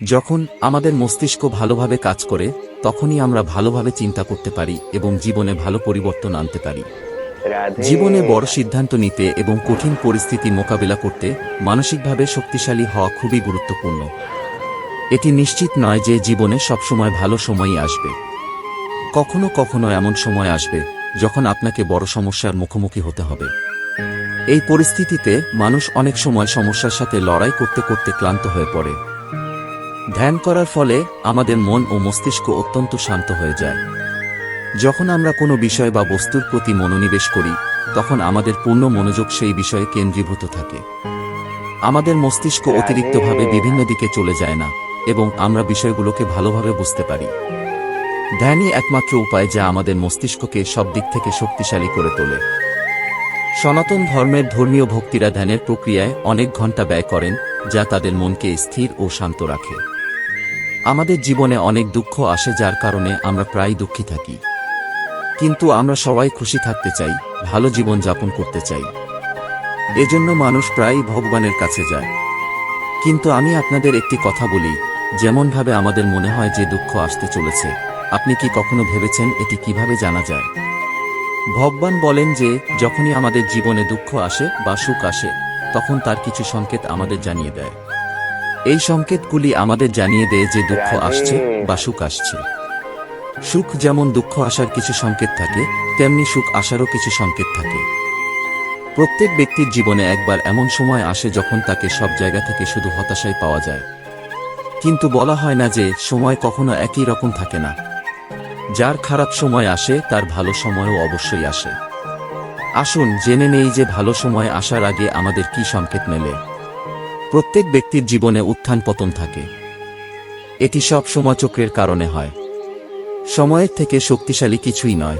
যখন আমাদের মস্তিষ্ক ভালোভাবে কাজ করে তখনই আমরা ভালোভাবে চিন্তা করতে পারি এবং জীবনে ভালো পরিবর্তন আনতে পারি। জীবনে বড় সিদ্ধান্ত নিতে এবং কঠিন পরিস্থিতি মোকাবিলা করতে মানসিকভাবে শক্তিশালী হওয়া খুবই গুরুত্বপূর্ণ। এটি নিশ্চিত নয় যে জীবনে সবসময় ভালো সময়ই আসবে। কখনো কখনো এমন সময় আসবে যখন আপনাকে বড় সমস্যার মুখোমুখি হতে হবে। এই পরিস্থিতিতে মানুষ অনেক সময় সমস্যার সাথে লড়াই করতে করতে ক্লান্ত হয়ে পড়ে। ধ্যান করার ফলে আমাদের মন ও মস্তিষ্ক অত্যন্ত শান্ত হয়ে যায়। যখন আমরা কোনো বিষয় বা বস্তুর প্রতি মনোনিবেশ করি, তখন আমাদের পূর্ণ মনোযোগ সেই বিষয়ে কেন্দ্রীভূত থাকে। আমাদের মস্তিষ্ক অতিরিক্তভাবে বিভিন্ন দিকে চলে যায় না, এবং আমরা বিষয়গুলোকে ভালোভাবে বুঝতে পারি। ধ্যানই একমাত্র উপায় যা আমাদের মস্তিষ্ককে সব দিক থেকে শক্তিশালী করে তোলে। সনাতন ধর্মের ধর্মীয় ভক্তিরা ধ্যানের প্রক্রিয়ায় অনেক ঘণ্টা ব্যয় করেন, যা তাদের মনকে স্থির ও শান্ত রাখে। আমাদের জীবনে অনেক দুঃখ আসে যার কারণে আমরা প্রায় দুঃখী থাকি। কিন্তু আমরা সবাই খুশি থাকতে চাই, ভালো জীবন যাপন করতে চাই। এজন্য মানুষ প্রায়ই ভগবানের কাছে যায়। কিন্তু আমি আপনাদের একটি কথা বলি, যেমনভাবে আমাদের মনে হয় যে দুঃখ আসতে চলেছে, আপনি কি কখনো ভেবেছেন এটি কীভাবে জানা যায়? ভগবান বলেন যে, যখনই আমাদের জীবনে দুঃখ আসে বা সুখ আসে, তখন তার কিছু সংকেত আমাদের জানিয়ে দেয়। এই সংকেতগুলি আমাদের জানিয়ে দেয় যে দুঃখ আসছে বা সুখ আসছে। সুখ যেমন দুঃখ আসার কিছু সংকেত থাকে তেমনি সুখ আসারও কিছু সংকেত থাকে। প্রত্যেক ব্যক্তির জীবনে একবার এমন সময় আসে যখন তাকে সব জায়গা থেকে শুধু হতাশাই পাওয়া যায়। কিন্তু বলা হয় না যে সময় কখনো একই রকম থাকে না। যার খারাপ সময় আসে তার ভালো সময়ও অবশ্যই আসে। আসুন জেনে নেই যে ভালো সময় আসার আগে আমাদের কি সংকেত মেলে। প্রত্যেক ব্যক্তির জীবনে উত্থান পতন থাকে। এটি সব সময়চক্রের কারণে হয়। সময়ের থেকে শক্তিশালী কিছুই নয়।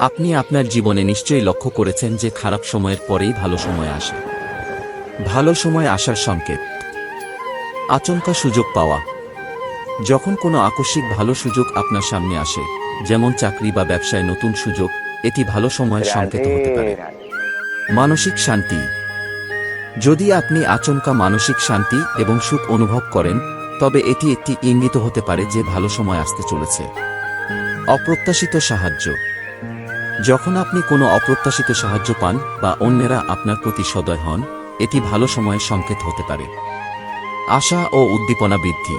আপনি আপনার জীবনে নিশ্চয়ই লক্ষ্য করেছেন যে খারাপ সময়ের পরেই ভালো সময় আসে। ভালো সময় আসার সংকেত। আচমকা সুযোগ পাওয়া। যখন কোনো আকস্মিক ভালো সুযোগ আপনার সামনে আসে, যেমন চাকরি বা ব্যবসায় নতুন সুযোগ, এটি ভালো সময়ের সংকেত হতে পারে। মানসিক শান্তি। যদি আপনি আচমকা মানসিক শান্তি এবং সুখ অনুভব করেন, তবে এটি একটি ইঙ্গিত হতে পারে যে ভালো সময় আসতে চলেছে। অপ্রত্যাশিত সাহায্য। যখন আপনি কোনো অপ্রত্যাশিত সাহায্য পান বা অন্যেরা আপনার প্রতি সদয় হন, এটি ভালো সময়ের সংকেত হতে পারে। আশা ও উদ্দীপনা বৃদ্ধি।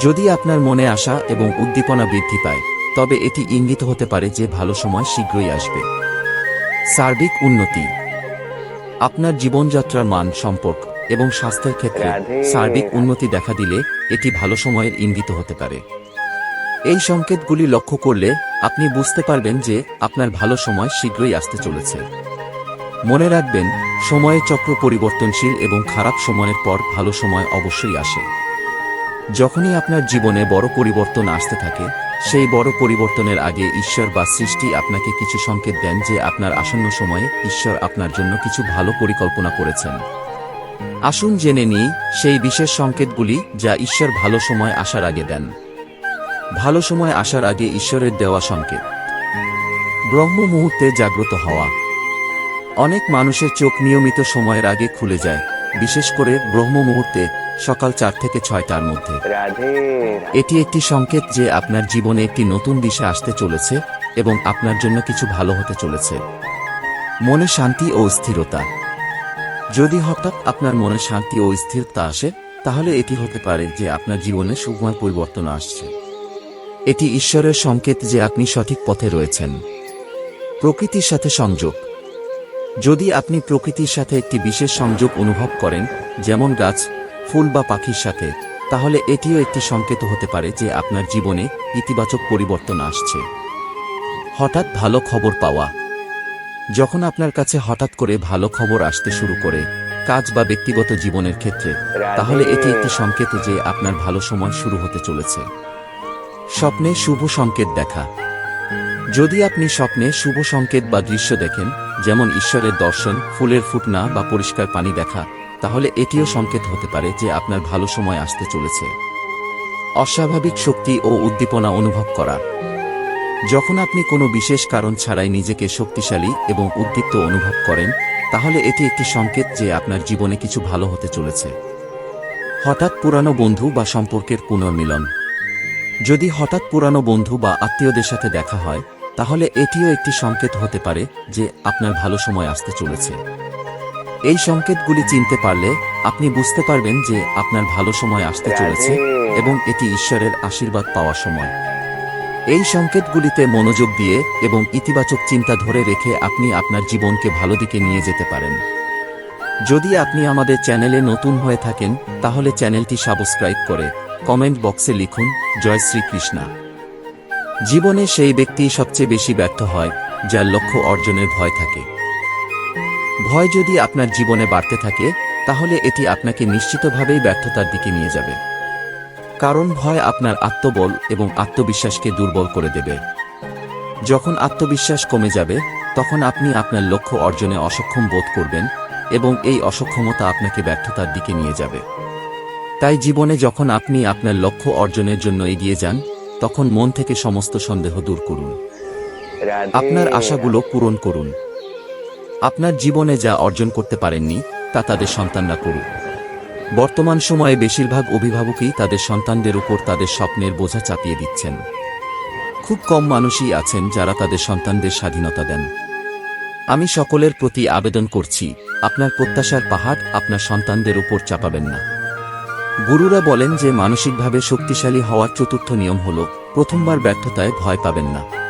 যদি আপনার মনে আশা এবং উদ্দীপনা বৃদ্ধি পায়, তবে এটি ইঙ্গিত হতে পারে যে ভালো সময় শীঘ্রই আসবে। সার্বিক উন্নতি। আপনার জীবনযাত্রার মান, সম্পর্ক এবং স্বাস্থ্যের ক্ষেত্রে সার্বিক উন্নতি দেখা দিলে এটি ভালো সময়ের ইঙ্গিত হতে পারে। এই সংকেতগুলি লক্ষ্য করলে আপনি বুঝতে পারবেন যে আপনার ভালো সময় শীঘ্রই আসতে চলেছে। মনে রাখবেন, সময়ের চক্র পরিবর্তনশীল এবং খারাপ সময়ের পর ভালো সময় অবশ্যই আসে। যখনই আপনার জীবনে বড় পরিবর্তন আসতে থাকে সেই বড় পরিবর্তনের আগে ঈশ্বর বা সৃষ্টি আপনাকে কিছু সংকেত দেন যে আপনার আসন্ন সময়ে ঈশ্বর আপনার জন্য কিছু ভালো পরিকল্পনা করেছেন। আসুন জেনে নিই সেই বিশেষ সংকেতগুলি যা ঈশ্বর ভালো সময় আসার আগে দেন। ভালো সময় আসার আগে ঈশ্বরের দেওয়া সংকেত। ব্রহ্ম মুহূর্তে জাগ্রত হওয়া। অনেক মানুষের চোখ নিয়মিত সময়ের আগে খুলে যায়, বিশেষ করে ব্রহ্ম মুহূর্তে। সকাল চার থেকে ছয়টার মধ্যে। এটি একটি সংকেত যে আপনার জীবনে একটি নতুন দিশা আসতে চলেছে এবং আপনার জন্য কিছু ভালো হতে চলেছে। মনে শান্তি ও স্থিরতা। যদি হঠাৎ আপনার মনে শান্তি ও স্থিরতা আসে তাহলে এটি হতে পারে যে আপনার জীবনে সুকুমার পরিবর্তন আসছে। এটি ঈশ্বরের সংকেত যে আপনি সঠিক পথে রয়েছেন। প্রকৃতির সাথে সংযোগ। যদি আপনি প্রকৃতির সাথে একটি বিশেষ সংযোগ অনুভব করেন যেমন গাছ ফুল বা পাখির সাথে, তাহলে এটিও একটি সংকেত হতে পারে যে আপনার জীবনে ইতিবাচক পরিবর্তন আসছে। হঠাৎ ভালো খবর পাওয়া। যখন আপনার কাছে হঠাৎ করে ভালো খবর আসতে শুরু করে, কাজ বা ব্যক্তিগত জীবনের ক্ষেত্রে, তাহলে এটি একটি সংকেত যে আপনার ভালো সময় শুরু হতে চলেছে। স্বপ্নে শুভ সংকেত দেখা। যদি আপনি স্বপ্নে শুভ সংকেত বা দৃশ্য দেখেন, যেমন ঈশ্বরের দর্শন, ফুলের ফুটনা বা পরিষ্কার পানি দেখা তাহলে এটিও সংকেত হতে পারে যে আপনার ভালো সময় আসতে চলেছে। অস্বাভাবিক শক্তি ও উদ্দীপনা অনুভব করা। যখন আপনি কোনো বিশেষ কারণ ছাড়াই নিজেকে শক্তিশালী এবং উদ্দীপ্ত অনুভব করেন, তাহলে এটি একটি সংকেত যে আপনার জীবনে কিছু ভালো হতে চলেছে। হঠাৎ পুরানো বন্ধু বা সম্পর্কের পুনর্মিলন। যদি হঠাৎ পুরানো বন্ধু বা আত্মীয়দের সাথে দেখা হয়, তাহলে এটিও একটি সংকেত হতে পারে যে আপনার ভালো সময় আসতে চলেছে। এই সংকেতগুলি চিনতে পারলে আপনি বুঝতে পারবেন যে আপনার ভালো সময় আসতে চলেছে এবং এটি ঈশ্বরের আশীর্বাদ পাওয়ার সময়। এই সংকেতগুলিতে মনোযোগ দিয়ে এবং ইতিবাচক চিন্তা ধরে রেখে আপনি আপনার জীবনকে ভালো দিকে নিয়ে যেতে পারেন। যদি আপনি আমাদের চ্যানেলে নতুন হয়ে থাকেন তাহলে চ্যানেলটি সাবস্ক্রাইব করে কমেন্ট বক্সে লিখুন জয় শ্রীকৃষ্ণা। জীবনে সেই ব্যক্তি সবচেয়ে বেশি ব্যর্থ হয় যার লক্ষ্য অর্জনের ভয় থাকে। ভয় যদি আপনার জীবনে বাড়তে থাকে, তাহলে এটি আপনাকে নিশ্চিতভাবেই ব্যর্থতার দিকে নিয়ে যাবে। কারণ ভয় আপনার আত্মবল এবং আত্মবিশ্বাসকে দুর্বল করে দেবে। যখন আত্মবিশ্বাস কমে যাবে, তখন আপনি আপনার লক্ষ্য অর্জনে অসক্ষম বোধ করবেন এবং এই অসক্ষমতা আপনাকে ব্যর্থতার দিকে নিয়ে যাবে। তাই জীবনে যখন আপনি আপনার লক্ষ্য অর্জনের জন্য এগিয়ে যান, তখন মন থেকে সমস্ত সন্দেহ দূর করুন। আপনার আশাগুলো পূরণ করুন। আপনার জীবনে যা অর্জন করতে পারেননি, তা তাদের সন্তানরা করুক। বর্তমান সময়ে বেশিরভাগ অভিভাবকই তাদের সন্তানদের উপর তাদের স্বপ্নের বোঝা চাপিয়ে দিচ্ছেন। খুব কম মানুষই আছেন যারা তাদের সন্তানদের স্বাধীনতা দেন। আমি সকলের প্রতি আবেদন করছি, আপনার প্রত্যাশার পাহাড় আপনার সন্তানদের উপর চাপাবেন না। গুরুরা বলেন যে, মানসিকভাবে শক্তিশালী হওয়ার চতুর্থ নিয়ম হল, প্রথমবার ব্যর্থতায় ভয় পাবেন না।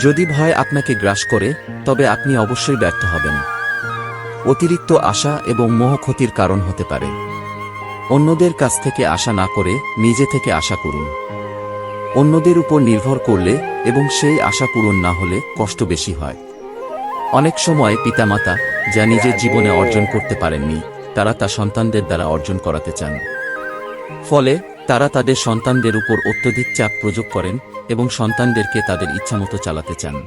যদি ভয় আপনাকে গ্রাস করে, তবে আপনি অবশ্যই ব্যর্থ হবেন। অতিরিক্ত আশা এবং মোহ ক্ষতির কারণ হতে পারে। অন্যদের কাছ থেকে আশা না করে নিজে থেকে আশা করুন। অন্যদের উপর নির্ভর করলে এবং সেই আশা পূরণ না হলে কষ্ট বেশি হয়। অনেক সময় পিতামাতা, যা নিজের জীবনে অর্জন করতে পারেননি, তারা তা সন্তানদের দ্বারা অর্জন করাতে চান। ফলে তারা তাদের সন্তানদের উপর অত্যধিক চাপ প্রয়োগ করেন এবং সন্তানদেরকে তাদের ইচ্ছামতো চালাতে চান।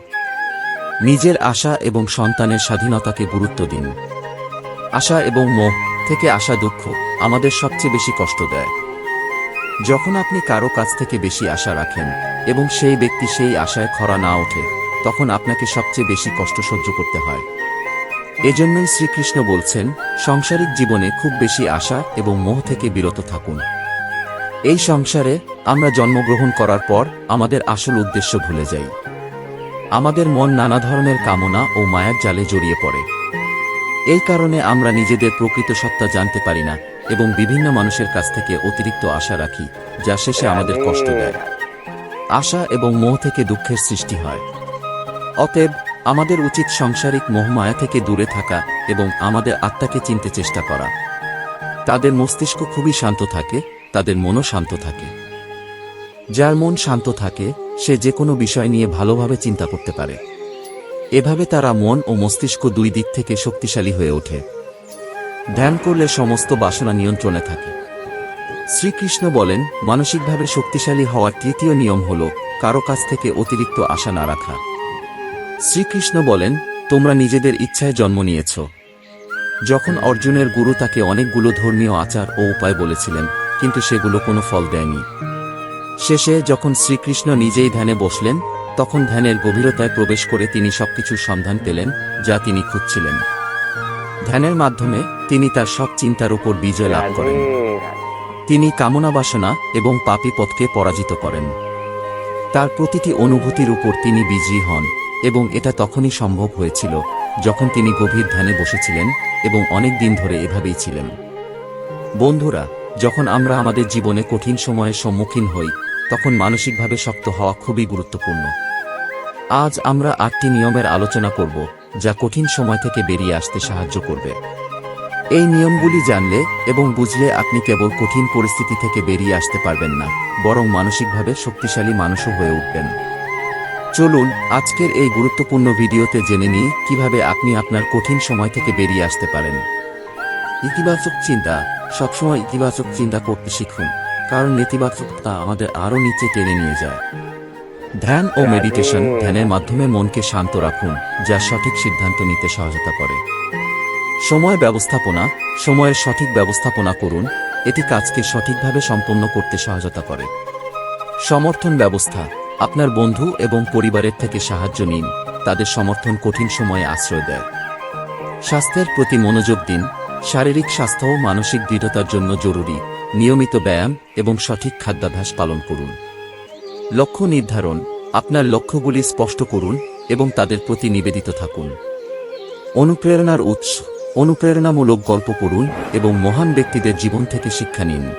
নিজের আশা এবং সন্তানের স্বাধীনতাকে গুরুত্ব দিন। আশা এবং মোহ থেকে আসা দুঃখ আমাদের সবচেয়ে বেশি কষ্ট দেয়। যখন আপনি কারও কাছ থেকে বেশি আশা রাখেন এবং সেই ব্যক্তি সেই আশায় খরা না ওঠে, তখন আপনাকে সবচেয়ে বেশি কষ্ট সহ্য করতে হয়। এজন্যই শ্রীকৃষ্ণ বলছেন, সাংসারিক জীবনে খুব বেশি আশা এবং মোহ থেকে বিরত থাকুন। এই সংসারে আমরা জন্মগ্রহণ করার পর আমাদের আসল উদ্দেশ্য ভুলে যাই। আমাদের মন নানা ধরনের কামনা ও মায়ার জালে জড়িয়ে পড়ে। এই কারণে আমরা নিজেদের প্রকৃত সত্তা জানতে পারি না এবং বিভিন্ন মানুষের কাছ থেকে অতিরিক্ত আশা রাখি, যা শেষে আমাদের কষ্ট দেয়। আশা এবং মোহ থেকে দুঃখের সৃষ্টি হয়। অতএব, আমাদের উচিত সাংসারিক মোহমায়া থেকে দূরে থাকা এবং আমাদের আত্মাকে চিনতে চেষ্টা করা। তাদের মস্তিষ্ক খুবই শান্ত থাকে তাদের মনও শান্ত থাকে। যার মন শান্ত থাকে, সে যে কোনো বিষয় নিয়ে ভালোভাবে চিন্তা করতে পারে। এভাবে তারা মন ও মস্তিষ্ক দুই দিক থেকে শক্তিশালী হয়ে ওঠে। ধ্যান করলে সমস্ত বাসনা নিয়ন্ত্রণে থাকে। শ্রীকৃষ্ণ বলেন, মানসিকভাবে শক্তিশালী হওয়ার তৃতীয় নিয়ম হল কারও কাছ থেকে অতিরিক্ত আশা না রাখা। শ্রীকৃষ্ণ বলেন, তোমরা নিজেদের ইচ্ছায় জন্ম নিয়েছ। যখন অর্জুনের গুরু তাকে অনেকগুলো ধর্মীয় আচার ও উপায় বলেছিলেন কিন্তু সেগুলো কোনো ফল দেয়নি। শেষে যখন শ্রীকৃষ্ণ নিজেই ধ্যানে বসলেন তখন ধ্যানের গভীরতায় প্রবেশ করে তিনি সবকিছুর সন্ধান পেলেন যা তিনি খুঁজছিলেন। ধ্যানের মাধ্যমে তিনি তার সব চিন্তার উপর বিজয় লাভ করেন। তিনি কামনা বাসনা এবং পাপী পথকে পরাজিত করেন। তার প্রতিটি অনুভূতির উপর তিনি বিজয়ী হন এবং এটা তখনই সম্ভব হয়েছিল যখন তিনি গভীর ধ্যানে বসেছিলেন এবং অনেক দিন ধরে এভাবেই ছিলেন। বন্ধুরা যখন আমরা আমাদের জীবনে কঠিন সময়ের সম্মুখীন হই, তখন মানসিকভাবে শক্ত হওয়া খুবই গুরুত্বপূর্ণ। আজ আমরা আটটি নিয়মের আলোচনা করব, যা কঠিন সময় থেকে বেরিয়ে আসতে সাহায্য করবে। এই নিয়মগুলি জানলে এবং বুঝলে আপনি কেবল কঠিন পরিস্থিতি থেকে বেরিয়ে আসতে পারবেন না, বরং মানসিকভাবে শক্তিশালী মানুষও হয়ে উঠবেন। চলুন, আজকের এই গুরুত্বপূর্ণ ভিডিওতে জেনে নিই কীভাবে আপনি আপনার কঠিন সময় থেকে বেরিয়ে আসতে পারেন। ইতিবাচক চিন্তা সবসময় ইতিবাচক চিন্তা করতে শিখুন, কারণ নেতিবাচকতা আমাদের আরও নিচে টেনে নিয়ে যায়। ধ্যান ও মেডিটেশন ধ্যানের মাধ্যমে মনকে শান্ত রাখুন, যা সঠিক সিদ্ধান্ত নিতে সহায়তা করে। সময় ব্যবস্থাপনা, সময়ের সঠিক ব্যবস্থাপনা করুন, এটি কাজকে সঠিকভাবে সম্পন্ন করতে সহায়তা করে। সমর্থন ব্যবস্থা, আপনার বন্ধু এবং পরিবারের থেকে সাহায্য নিন, তাদের সমর্থন কঠিন সময়ে আশ্রয় দেয়। স্বাস্থ্যের প্রতি মনোযোগ দিন শারীরিক স্বাস্থ্য ও মানসিক দৃঢ়তার জন্য জরুরি। নিয়মিত ব্যায়াম এবং সঠিক খাদ্যাভ্যাস পালন করুন। লক্ষ্য নির্ধারণ, আপনার লক্ষ্যগুলি স্পষ্ট করুন এবং তাদের প্রতি নিবেদিত থাকুন। অনুপ্রেরণার উৎস, অনুপ্রেরণামূলক গল্প করুন এবং মহান ব্যক্তিদের জীবন থেকে শিক্ষা নিন।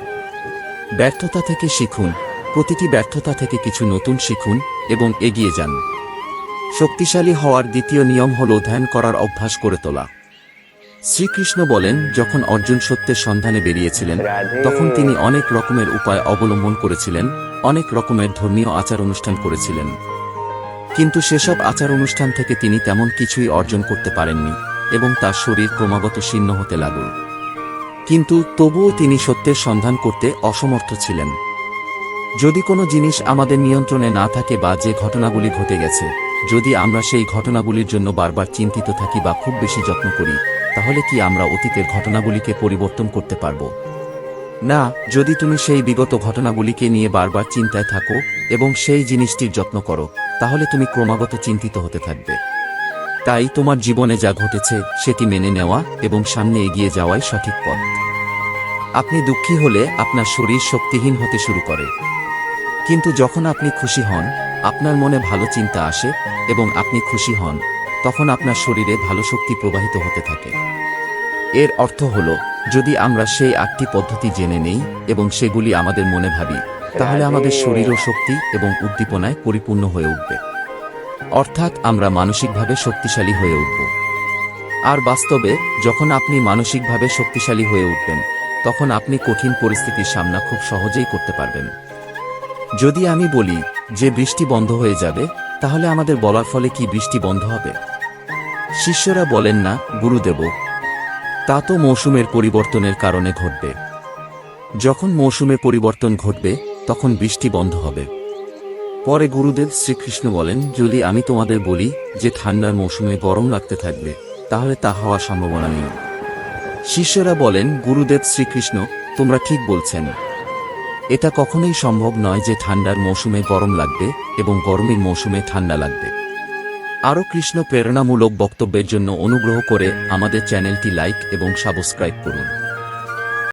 ব্যর্থতা থেকে শিখুন, প্রতিটি ব্যর্থতা থেকে কিছু নতুন শিখুন এবং এগিয়ে যান। শক্তিশালী হওয়ার দ্বিতীয় নিয়ম হল ধ্যান করার অভ্যাস করে তোলা। শ্রীকৃষ্ণ বলেন, যখন অর্জুন সত্যের সন্ধানে বেরিয়েছিলেন, তখন তিনি অনেক রকমের উপায় অবলম্বন করেছিলেন, অনেক রকমের ধর্মীয় আচার অনুষ্ঠান করেছিলেন। কিন্তু সেসব আচার অনুষ্ঠান থেকে তিনি তেমন কিছুই অর্জন করতে পারেননি, এবং তার শরীর ক্রমাগত শীর্ণ হতে লাগল। কিন্তু তবুও তিনি সত্যের সন্ধান করতে অসমর্থ ছিলেন। যদি কোনো জিনিস আমাদের নিয়ন্ত্রণে না থাকে বা যে ঘটনাগুলি ঘটে গেছে, যদি আমরা সেই ঘটনাগুলির জন্য বারবার চিন্তিত থাকি বা খুব বেশি যত্ন করি তাহলে কি আমরা অতীতের ঘটনাগুলিকে পরিবর্তন করতে পারব? না, যদি তুমি সেই বিগত ঘটনাগুলিকে নিয়ে বারবার চিন্তায় থাকো এবং সেই জিনিসটির যত্ন করো, তাহলে তুমি ক্রমাগত চিন্তিত হতে থাকবে। তাই তোমার জীবনে যা ঘটেছে, সেটি মেনে নেওয়া এবং সামনে এগিয়ে যাওয়াই সঠিক পথ। আপনি দুঃখী হলে আপনার শরীর শক্তিহীন হতে শুরু করে। কিন্তু যখন আপনি খুশি হন, আপনার মনে ভালো চিন্তা আসে এবং আপনি খুশি হন তখন আপনার শরীরে ভালো শক্তি প্রবাহিত হতে থাকে। এর অর্থ হল, যদি আমরা সেই আটটি পদ্ধতি জেনে নেই এবং সেগুলি আমাদের মনে ভাবি, তাহলে আমাদের শরীরও শক্তি এবং উদ্দীপনায় পরিপূর্ণ হয়ে উঠবে। অর্থাৎ আমরা মানসিকভাবে শক্তিশালী হয়ে উঠব। আর বাস্তবে, যখন আপনি মানসিকভাবে শক্তিশালী হয়ে উঠবেন, তখন আপনি কঠিন পরিস্থিতির সামনা খুব সহজেই করতে পারবেন। যদি আমি বলি, যে বৃষ্টি বন্ধ হয়ে যাবে, তাহলে আমাদের বলার ফলে কি বৃষ্টি বন্ধ হবে? শিষ্যরা বলেন না, গুরুদেব, তা তো মৌসুমের পরিবর্তনের কারণে ঘটবে। যখন মৌসুমে পরিবর্তন ঘটবে, তখন বৃষ্টি বন্ধ হবে। পরে গুরুদেব শ্রীকৃষ্ণ বলেন, যদি আমি তোমাদের বলি যে ঠান্ডার মৌসুমে গরম লাগতে থাকবে, তাহলে তা হওয়ার সম্ভাবনা নেই। শিষ্যরা বলেন, গুরুদেব শ্রীকৃষ্ণ, তোমরা ঠিক বলছেন। এটা কখনোই সম্ভব নয় যে ঠান্ডার মৌসুমে গরম লাগবে এবং গরমের মৌসুমে ঠান্ডা লাগবে। আরও কৃষ্ণ প্রেরণামূলক বক্তব্যের জন্য অনুগ্রহ করে আমাদের চ্যানেলটি লাইক এবং সাবস্ক্রাইব করুন।